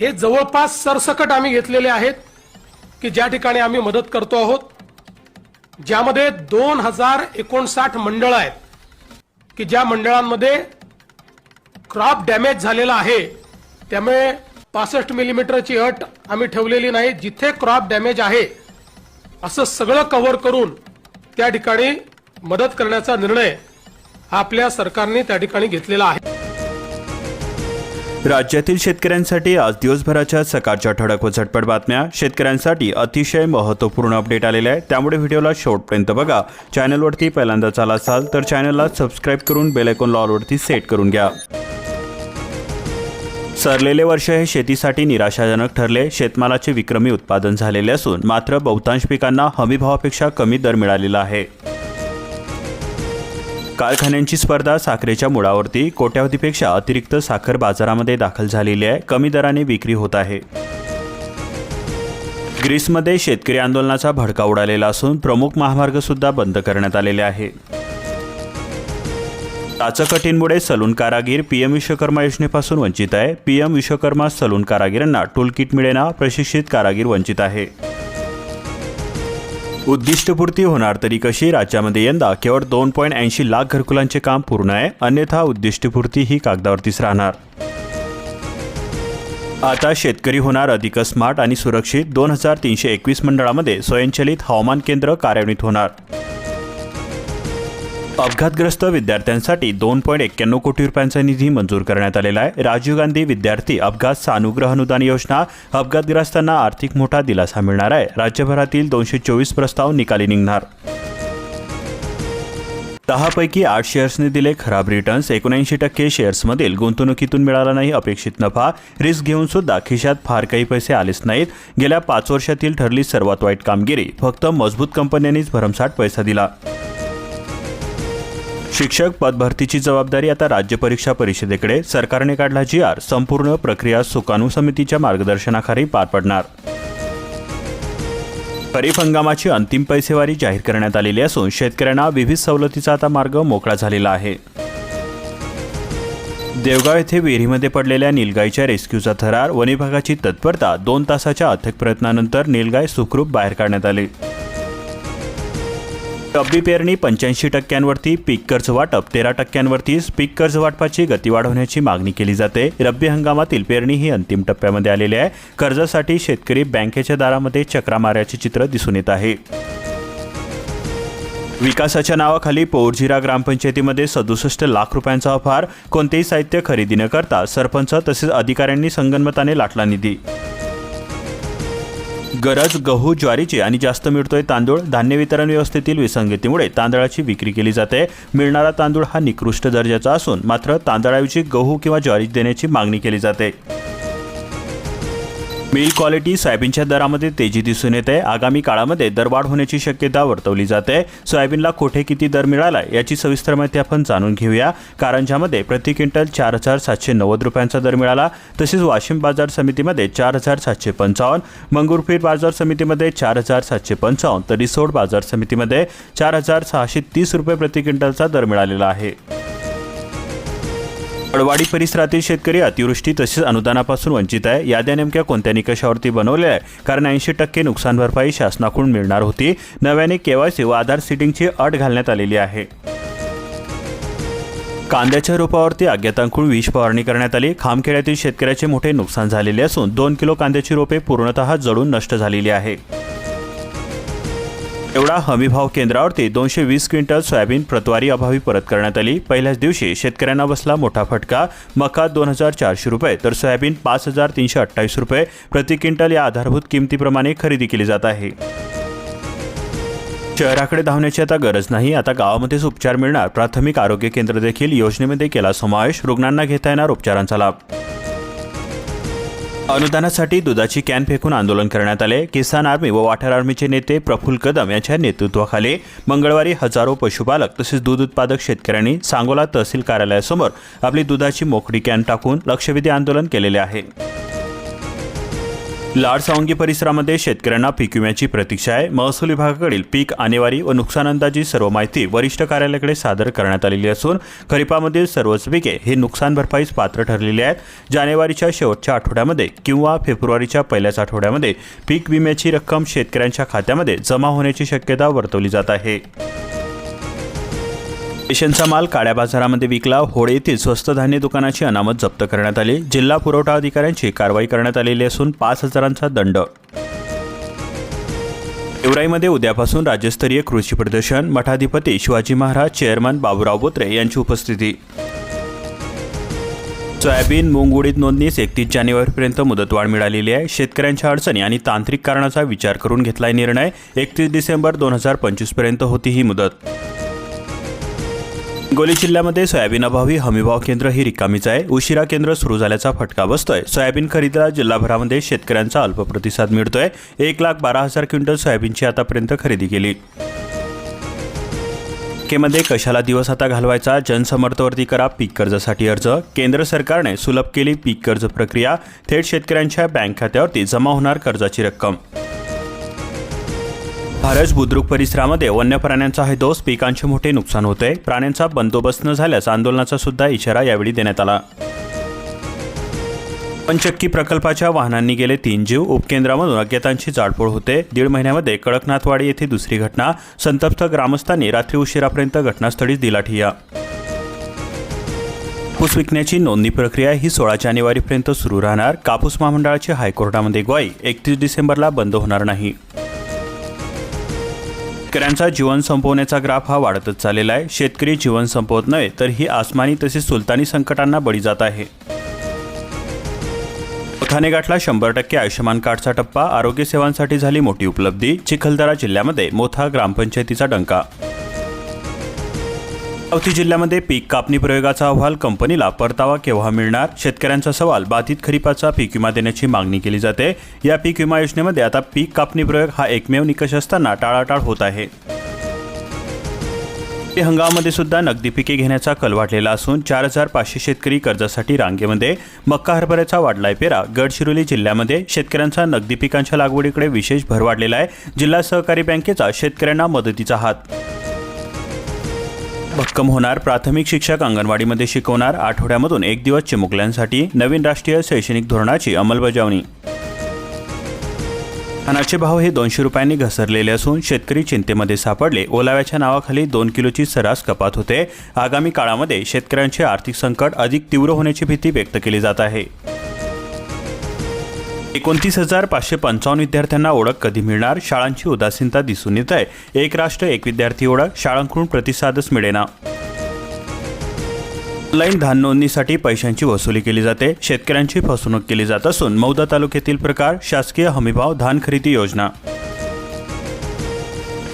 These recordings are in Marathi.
हे जवळपास सरसकट आम्ही घेतलेले आहेत की ज्या ठिकाणी आम्ही मदत करतो आहोत ज्यामध्ये दोन हजार एकोणसाठ मंडळं आहेत की ज्या मंडळांमध्ये क्रॉप डॅमेज झालेला आहे त्यामुळे पासष्ट मिलीमीटरची अट आम्ही ठेवलेली नाही जिथे क्रॉप डॅमेज आहे असं सगळं कव्हर करून त्या ठिकाणी मदत करण्याचा निर्णय हा आपल्या सरकारने त्या ठिकाणी घेतलेला आहे. राज्यातील शेतकऱ्यांसाठी आज दिवसभराच्या सकाळच्या ठळक व झटपट बातम्या. शेतकऱ्यांसाठी अतिशय महत्त्वपूर्ण अपडेट आलेले आहे त्यामुळे व्हिडिओला शेवटपर्यंत बघा. चॅनलवरती पहिल्यांदाच आला असाल तर चॅनलला सबस्क्राईब करून बेलायकॉन लॉलवरती सेट करून घ्या. सरलेले वर्ष हे शेतीसाठी निराशाजनक ठरले. शेतमालाचे विक्रमी उत्पादन झालेले असून मात्र बहुतांश पिकांना हमीभावापेक्षा कमी दर मिळालेला आहे. कारखान्यांची स्पर्धा साखरेच्या मुळावरती कोट्यावधीपेक्षा अतिरिक्त साखर बाजारामध्ये दाखल झालेली आहे. कमी दराने विक्री होत आहे. ग्रीसमध्ये शेतकरी आंदोलनाचा भडका उडालेला असून प्रमुख महामार्ग सुद्धा बंद करण्यात आलेले आहे. टाचकटींमुळे सलून कारागीर पीएम विश्वकर्मा योजनेपासून वंचित आहे. पीएम विश्वकर्मा सलून कारागिरांना टूलकिट मिळेना प्रशिक्षित कारागीर वंचित आहे. उद्दिष्टपूर्ती होणार तरी कशी? राज्यामध्ये यंदा केवळ दोन पॉईंट ऐंशी लाख घरकुलांचे काम पूर्ण आहे. अन्यथा उद्दिष्टपूर्ती ही कागदावरतीच राहणार. आता शेतकरी होणार अधिक स्मार्ट आणि सुरक्षित दोन हजार तीनशे एकवीस मंडळामध्ये स्वयंचलित हवामान केंद्र कार्यान्वित होणार. अपघातग्रस्त विद्यार्थ्यांसाठी दोन पॉईंट एक्क्याण्णव कोटी रुपयांचा निधी मंजूर करण्यात आलेला आहे. राजीव गांधी विद्यार्थी अपघात सानुग्रह अनुदान योजना अपघातग्रस्तांना आर्थिक मोठा दिलासा मिळणार आहे. राज्यभरातील दोनशे चोवीस प्रस्ताव निकाली निघणार. दहापैकी आठ शेअर्सने दिले खराब रिटर्न्स. एकोणऐंशी टक्के शेअर्समधील गुंतवणुकीतून मिळाला नाही अपेक्षित नफा. रिस्क घेऊन सुद्धा खिशात फार काही पैसे आलेच नाहीत. गेल्या पाच वर्षातील ठरली सर्वात वाईट कामगिरी. फक्त मजबूत कंपन्यांनीच भरमसाठ पैसा दिला. शिक्षक पदभरतीची जबाबदारी आता राज्य परीक्षा परिषदेकडे. सरकारने काढला जी आर संपूर्ण प्रक्रिया सुकाणू समितीच्या मार्गदर्शनाखाली पार पडणार. खरीप हंगामाची अंतिम पैसेवारी जाहीर करण्यात आलेली असून शेतकऱ्यांना विविध सवलतीचा आता मार्ग मोकळा झालेला आहे. देवगाव येथे विहिरीमध्ये पडलेल्या निलगाईच्या रेस्क्यूचा थरार वनविभागाची तत्परता दोन तासाच्या अथक प्रयत्नानंतर निलगाय सुखरूप बाहेर काढण्यात आली. रब्बी पेरणी पंच्याऐंशी टक्क्यांवरती पीक कर्ज वाटप तेरा टक्क्यांवरती पीक कर्ज वाटपाची गती वाढवण्याची मागणी केली जाते. रब्बी हंगामातील पेरणी ही अंतिम टप्प्यामध्ये आलेली आहे. कर्जासाठी शेतकरी बँकेच्या दारामध्ये चक्रा माऱ्याचे चित्र दिसून येत आहे. विकासाच्या नावाखाली पोरझिरा ग्रामपंचायतीमध्ये सदुसष्ट लाख रुपयांचा अपहार कोणतेही साहित्य खरेदी न करता सरपंच तसेच अधिकाऱ्यांनी संगनमताने लाटला निधी. गरज गहू ज्वारीची आणि जास्त मिळतोय तांदूळ धान्य वितरण व्यवस्थेतील विसंगतीमुळे तांदळाची विक्री केली जाते. मिळणारा तांदूळ हा निकृष्ट दर्जाचा असून मात्र तांदळाऐवजी गहू किंवा ज्वारी देण्याची मागणी केली जाते. मिल क्वालिटी सोयाबीनच्या दरामध्ये तेजी दिसून येते. आगामी काळामध्ये दरवाढ होण्याची शक्यता वर्तवली जाते. सोयाबीनला कोठे किती दर मिळाला याची सविस्तर माहिती आपण जाणून घेऊया. कारंजामध्ये प्रति क्विंटल चार हजार सातशे नव्वद रुपयांचा दर मिळाला. तसेच वाशिम बाजार समितीमध्ये चार हजार सातशे पंचावन्न मंगुरपीर बाजार समितीमध्ये चार हजार सातशे पंचावन्न तर रिसोड बाजार समितीमध्ये चार हजार सहाशे तीस रुपये प्रति क्विंटलचा दर मिळालेला आहे. पडवाडी परिसरातील शेतकरी अतिवृष्टी तसेच अनुदानापासून वंचित आहे. याद्या नेमक्या कोणत्या निकषावरती बनवल्या आहे कारण ऐंशी टक्के नुकसान भरपाई शासनाकडून मिळणार होती. नव्याने केवायसी व आधार सिटिंगची अट घालण्यात आलेली आहे. कांद्याच्या रोपावरती अज्ञातांकडून विष फवारणी करण्यात आली. खामखेड्यातील शेतकऱ्याचे मोठे नुकसान झालेले असून दोन किलो कांद्याची रोपे पूर्णतः जळून नष्ट झालेली आहे. एवढा हमीभाव केंद्रावरती दोनशे वीस क्विंटल सोयाबीन प्रतवारी अभावी परत करण्यात आली. पहिल्याच दिवशी शेतकऱ्यांना बसला मोठा फटका. मका दोन हजार चारशे रुपये तर सोयाबीन पाच हजार तीनशे अठ्ठावीस रुपये. प्रति क्विंटल या आधारभूत किमतीप्रमाणे खरेदी केली जात आहे. शहराकडे धावण्याची आता गरज नाही. आता गावामध्येच उपचार मिळणार. प्राथमिक आरोग्य केंद्र देखील योजनेमध्ये केला समावेश. रुग्णांना घेता येणार उपचारांचा लाभ. अनुदानासाठी दुधाची कॅन फेकून आंदोलन करण्यात आले. किसान आर्मी व वाठार आर्मीचे नेते प्रफुल्ल कदम यांच्या नेतृत्वाखाली मंगळवारी हजारो पशुपालक तसेच दूध उत्पादक शेतकऱ्यांनी सांगोला तहसील कार्यालयासमोर आपली दुधाची मोकळी कॅन टाकून लक्षवेधी आंदोलन केलेले आहे. लाड सावंगी परिसरामध्ये शेतकऱ्यांना पीक विम्याची प्रतीक्षा आहे. महसूल विभागाकडील पीक आणेवारी व नुकसान अंदाजी सर्व माहिती वरिष्ठ कार्यालयाकडे सादर करण्यात आलेली असून खरीपामधील सर्वच पिके ही नुकसान भरपाईस पात्र ठरलेली आहेत. जानेवारीच्या शेवटच्या आठवड्यामध्ये किंवा फेब्रुवारीच्या पहिल्याच आठवड्यामध्ये पीक विम्याची रक्कम शेतकऱ्यांच्या खात्यामध्ये जमा होण्याची शक्यता वर्तवली जात आहे. रेशनचा माल काळ्या बाजारामध्ये विकला. होळे येथील स्वस्त धान्य दुकानाची अनामत जप्त करण्यात आली. जिल्हा पुरवठा अधिकाऱ्यांची कारवाई करण्यात आलेली असून पाच हजारांचा दंड. देवराईमध्ये उद्यापासून राज्यस्तरीय कृषी प्रदर्शन. मठाधिपती शिवाजी महाराज चेअरमन बाबूराव बोत्रे यांची उपस्थिती. सोयाबीन मूग उडीद नोंदणीस एकतीस जानेवारीपर्यंत मुदतवाढ मिळालेली आहे. शेतकऱ्यांच्या अडचणी आणि तांत्रिक कारणाचा विचार करून घेतलाय निर्णय. एकतीस डिसेंबर दोन हजार पंचवीसपर्यंत होती ही मुदत. हिंगोली जिल्ह्यामध्ये सोयाबीन अभावी हमीभाव केंद्र ही रिकामीच आहे. उशिरा केंद्र सुरू झाल्याचा फटका बसतोय. सोयाबीन खरेदीला जिल्हाभरामध्ये शेतकऱ्यांचा अल्प प्रतिसाद मिळतोय. एक लाख बारा हजार क्विंटल सोयाबीनची आतापर्यंत खरेदी केली. केमध्ये कशाला दिवस आता घालवायचा? जनसमर्थवरती करा पीक कर्जासाठी अर्ज. केंद्र सरकारने सुलभ केली पीक कर्ज प्रक्रिया. थेट शेतकऱ्यांच्या बँक खात्यावरती जमा होणार कर्जाची रक्कम. भारज बुद्रुक परिसरामध्ये वन्य प्राण्यांचा हैदोस पिकांचे मोठे नुकसान होते. प्राण्यांचा बंदोबस्त न झाल्यास आंदोलनाचा सुद्धा इशारा यावेळी देण्यात आला. पंचक्की प्रकल्पाच्या वाहनांनी गेले तीन जीव. उपकेंद्रामधून अज्ञातांची जाळपोळ होते. दीड महिन्यामध्ये कडकनाथवाडी येथे दुसरी घटना. संतप्त ग्रामस्थांनी रात्री उशिरापर्यंत घटनास्थळीच दिला ठिया कापूस विकण्याची नोंदणी प्रक्रिया ही सोळा जानेवारीपर्यंत सुरू राहणार. कापूस महामंडळाची हायकोर्टामध्ये ग्वाही. एकतीस डिसेंबरला बंद होणार नाही. शेतकऱ्यांचा जीवन संपवण्याचा ग्राफ हा वाढतच चाललेला आहे. शेतकरी जीवन संपवत नव्हे तर ही आसमानी तसेच सुलतानी संकटांना बळी जात आहे. पथाने गाठला शंभर टक्के आयुष्यमान कार्डचा टप्पा आरोग्य सेवांसाठी झाली मोठी उपलब्धी चिखलदरा जिल्ह्यामध्ये मोथा ग्रामपंचायतीचा डंका अमरावती जिल्ह्यामध्ये पीक कापणी प्रयोगाचा अहवाल कंपनीला परतावा केव्हा मिळणार? शेतकऱ्यांचा सवाल बाधित खरीपाचा पीक विमा देण्याची मागणी केली जाते. या पीक विमा योजनेमध्ये आता पीक कापणी प्रयोग हा एकमेव निकष असताना टाळाटाळ होत आहे. हंगामामध्ये सुद्धा नगदी पिके घेण्याचा कल वाढलेला असून चार हजार पाचशे शेतकरी कर्जासाठी रांगेमध्ये मक्का हरभऱ्याचा वाढलाय पेरा. गडचिरोली जिल्ह्यामध्ये शेतकऱ्यांचा नगदी पिकांच्या लागवडीकडे विशेष भर वाढलेला आहे. जिल्हा सहकारी बँकेचा शेतकऱ्यांना मदतीचा हात भक्कम होणार प्राथमिक शिक्षक अंगणवाडीमध्ये शिकवणार आठवड्यामधून एक दिवस चिमुकल्यांसाठी नवीन राष्ट्रीय शैक्षणिक धोरणाची अंमलबजावणी. धानाचे भाव हे दोनशे रुपयांनी घसरलेले असून शेतकरी चिंतेमध्ये सापडले. ओलाव्याच्या नावाखाली दोन किलोची सरास कपात होते. आगामी काळामध्ये शेतकऱ्यांचे आर्थिक संकट अधिक तीव्र होण्याची भीती व्यक्त केली जात आहे. एकोणतीस हजार पाचशे पंचावन्न विद्यार्थ्यांना ओळख कधी मिळणार? शाळांची उदासीनता दिसून येत आहे. एक राष्ट्र एक विद्यार्थी ओळख शाळांकडून प्रतिसादच मिळेना. ऑनलाईन धान नोंदणीसाठी पैशांची वसुली केली जाते. शेतकऱ्यांची फसवणूक केली जात असून मौदा तालुक्यातील प्रकार शासकीय हमीभाव धान खरेदी योजना.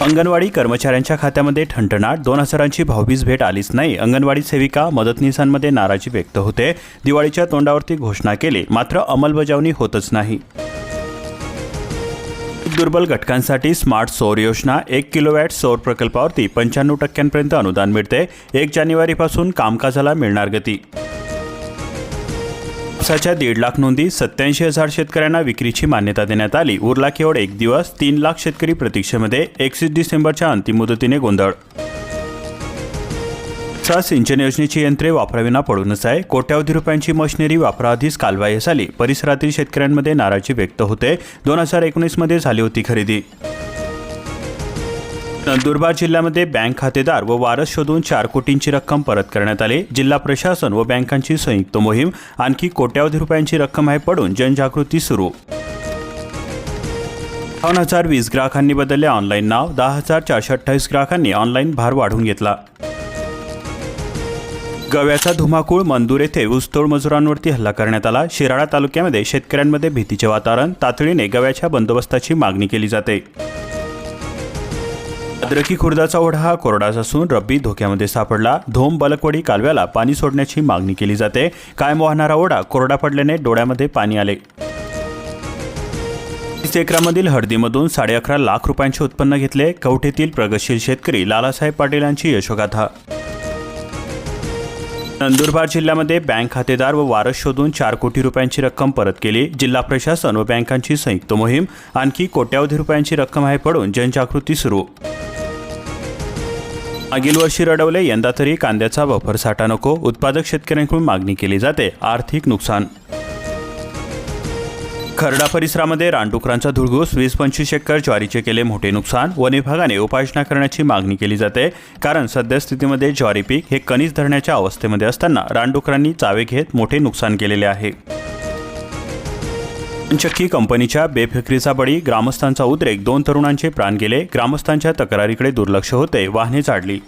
अंगणवाडी कर्मचाऱ्यांच्या खात्यामध्ये ठणठणाट दोन हजारांची भावबीज भेट आलीच नाही. अंगणवाडी सेविका मदतनीसांमध्ये नाराजी व्यक्त होते. दिवाळीच्या तोंडावरती घोषणा केली मात्र अंमलबजावणी होतच नाही. दुर्बल घटकांसाठी स्मार्ट सौर योजना एक किलोवॅट सौर प्रकल्पावरती पंच्याण्णव टक्क्यांपर्यंत अनुदान मिळते. एक जानेवारीपासून कामकाजाला मिळणार गती. कापसाच्या दीड लाख नोंदी सत्याऐंशी हजार शेतकऱ्यांना विक्रीची मान्यता देण्यात आली. उरला केवळ एक दिवस तीन लाख शेतकरी प्रतीक्षेमध्ये एकतीस डिसेंबरच्या अंतिम मुदतीने गोंधळ. चा सिंचन योजनेची यंत्रे वापराविना पडूनच आहे. कोट्यावधी रुपयांची मशिनरी वापराआधीच कालवाही झाली परिसरातील शेतकऱ्यांमध्ये नाराजी व्यक्त होते. दोन हजार एकोणीसमध्ये झाली होती खरेदी. नंदुरबार जिल्ह्यामध्ये बँक खातेदार व वारस शोधून चार कोटींची रक्कम परत करण्यात आली. जिल्हा प्रशासन व बँकांची संयुक्त मोहीम आणखी कोट्यावधी रुपयांची रक्कम आहे पडून जनजागृती सुरू. दोन हजार वीस ग्राहकांनी बदलले ऑनलाईन नाव. दहा हजार चारशे अठ्ठावीस ग्राहकांनी ऑनलाईन भार वाढवून घेतला. गव्याचा धुमाकूळ मंदूर येथे ऊसतोड मजुरांवरती हल्ला करण्यात आला. शिराळा तालुक्यामध्ये शेतकऱ्यांमध्ये भीतीचे वातावरण. तातडीने गव्याच्या बंदोबस्ताची मागणी केली जाते. अद्रकी खुर्दाचा ओढा हा कोरडाच असून रब्बी धोक्यामध्ये सापडला. धोम बलकवडी कालव्याला पाणी सोडण्याची मागणी केली जाते. कायम वाहणारा ओढा कोरडा पडल्याने डोळ्यामध्ये पाणी आले. एकरामधील हळदीमधून साडे अकरा लाख रुपयांचे उत्पन्न घेतले. कवठेतील प्रगतशील शेतकरी लालासाहेब पाटील यांची यशोगाथा. नंदुरबार जिल्ह्यामध्ये बँक खातेदार व वारस शोधून चार कोटी रुपयांची रक्कम परत केली. जिल्हा प्रशासन व बँकांची संयुक्त मोहीम. आणखी कोट्यावधी रुपयांची रक्कम आहे पडून जनजागृती सुरू. मागील वर्षी रडवले यंदा तरी कांद्याचा बफर साठा नको उत्पादक शेतकऱ्यांकडून मागणी केली जाते आर्थिक नुकसान. खरडा परिसरामध्ये रानडुकरांचा धुळगूस वीस पंचवीस एकर ज्वारीचे केले मोठे नुकसान वन विभागाने उपाययोजना करण्याची मागणी केली जाते कारण सद्यस्थितीमध्ये ज्वारी पीक हे कणीस धरण्याच्या अवस्थेमध्ये असताना रानडुकरांनी चावे घेत मोठे नुकसान केलेले आहे. चक्की कंपनीच्या बेफिक्रीचा बळी ग्रामस्थांचा उद्रेक दोन तरुणांचे प्राण गेले. ग्रामस्थांच्या तक्रारीकडे दुर्लक्ष होते वाहने चाडली.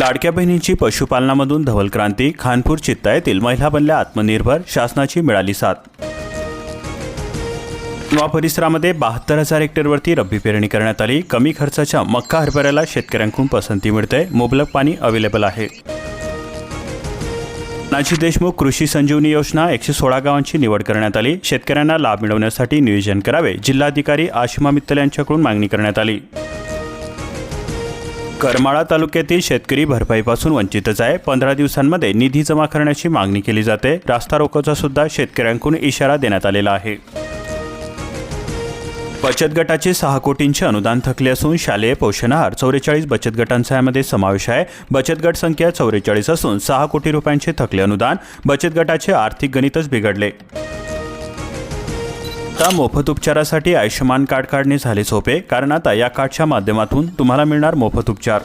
लाडक्या बहिणींची पशुपालनामधून धवल क्रांती खानपूर चित्ता येथील महिला बनल्या आत्मनिर्भर शासनाची मिळाली साथ. नवा परिसरामध्ये बहात्तर हजार हेक्टरवरती रब्बी पेरणी करण्यात आली. कमी खर्चाच्या मक्का हरभऱ्याला शेतकऱ्यांकडून पसंती मिळते. मुबलक पाणी अवेलेबल आहे. नाजी देशमुख कृषी संजीवनी योजना एकशे सोळा गावांची निवड करण्यात आली. शेतकऱ्यांना लाभ मिळवण्यासाठी नियोजन करावे जिल्हाधिकारी आशिमा मित्तल यांच्याकडून मागणी करण्यात आली. करमाळा तालुक्यातील शेतकरी भरपाईपासून वंचितच आहे. पंधरा दिवसांमध्ये निधी जमा करण्याची मागणी केली जाते. रास्ता रोकोचा सुद्धा शेतकऱ्यांकडून इशारा देण्यात आलेला आहे. बचत गटाचे सहा कोटींचे अनुदान थकले असून शालेय पोषण आहार चौवेचाळीस बचत गटांचा यामध्ये समावेश आहे. बचत गट संख्या चौवेचाळीस असून सहा कोटी रुपयांचे थकले अनुदान बचत गटाचे आर्थिक गणितच बिघडले. आता मोफत उपचारासाठी आयुष्यमान कार्ड काढणे झाले सोपे कारण आता या कार्डच्या माध्यमातून तुम्हाला मिळणार मोफत उपचार.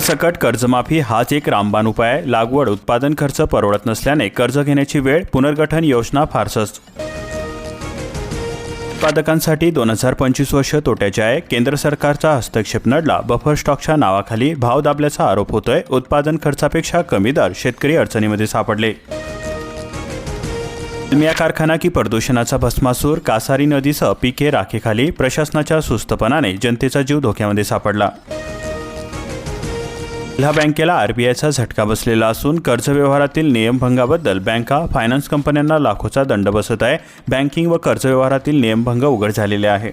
सकट कर्जमाफी हाच एक रामबाण उपाय लागवड उत्पादन खर्च परवडत नसल्याने कर्ज घेण्याची वेळ पुनर्गठन योजना फारसच. उत्पादकांसाठी दोन हजार पंचवीस वर्ष तोट्याचे आहे. केंद्र सरकारचा हस्तक्षेप नडला. बफर स्टॉकच्या नावाखाली भाव दाबल्याचा आरोप होतोय. उत्पादन खर्चापेक्षा कमी दर शेतकरी अडचणीमध्ये सापडले. मिया कारखाना की प्रदूषणाचा भस्मासूर कासारी नदीसह पिके राखेखाली प्रशासनाच्या सुस्तपणाने जनतेचा जीव धोक्यामध्ये सापडला. जिल्हा बँकेला आरबीआयचा झटका बसलेला असून कर्ज व्यवहारातील नियमभंगाबद्दल बँका फायनान्स कंपन्यांना लाखोचा दंड बसत आहे. बँकिंग व कर्ज व्यवहारातील नियमभंग उघड झालेले आहे.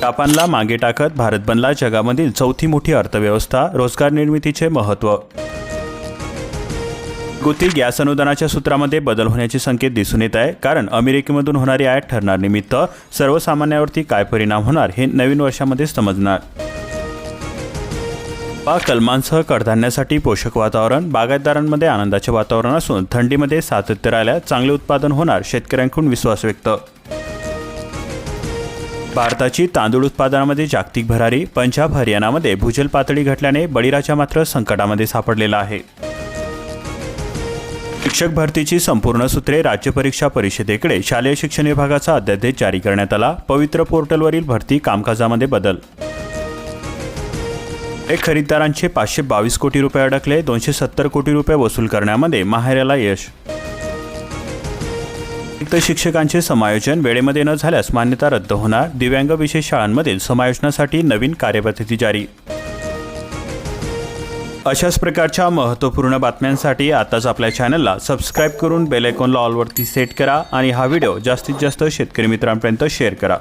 जापानला मागे टाकत भारत बनला जगामधील चौथी मोठी अर्थव्यवस्था रोजगार निर्मितीचे महत्त्व. गुतील गॅस अनुदानाच्या सूत्रामध्ये बदल होण्याचे संकेत दिसून येत आहे. कारण अमेरिकेमधून होणारी आयात ठरणार निमित्त सर्वसामान्यावरती काय परिणाम होणार हे नवीन वर्षामध्ये समजणार. पा कलमांसह कडधान्यासाठी पोषक वातावरण बागायतदारांमध्ये आनंदाचे वातावरण असून थंडीमध्ये सातत्य राहिल्या चांगले उत्पादन होणार शेतकऱ्यांकडून विश्वास व्यक्त. भारताची तांदूळ उत्पादनामध्ये जागतिक भरारी पंजाब हरियाणामध्ये भूजल पातळी घटल्याने बळीराजा मात्र संकटामध्ये सापडलेला आहे. शिक्षक भरतीची संपूर्ण सूत्रे राज्य परीक्षा परिषदेकडे शालेय शिक्षण विभागाचा अध्यादेश जारी करण्यात आला. पवित्र पोर्टलवरील भरती कामकाजामध्ये बदल एक खरीददारांचे पाचशे बावीस कोटी रुपये अडकले दोनशे सत्तर कोटी रुपये वसूल करण्यामध्ये माहेऱ्याला यश. रिक्त शिक्षकांचे समायोजन वेळेमध्ये न झाल्यास मान्यता रद्द होणार दिव्यांग विशेष शाळांमधील समायोजनासाठी नवीन कार्यपद्धती जारी. अशाच प्रकारच्या महत्त्वपूर्ण बातम्यांसाठी आताच आपल्या चॅनलला सबस्क्राईब करून बेल लॉलवरती ऑलवरती सेट करा आणि हा व्हिडिओ जास्तीत जास्त शेतकरी मित्रांपर्यंत शेअर करा.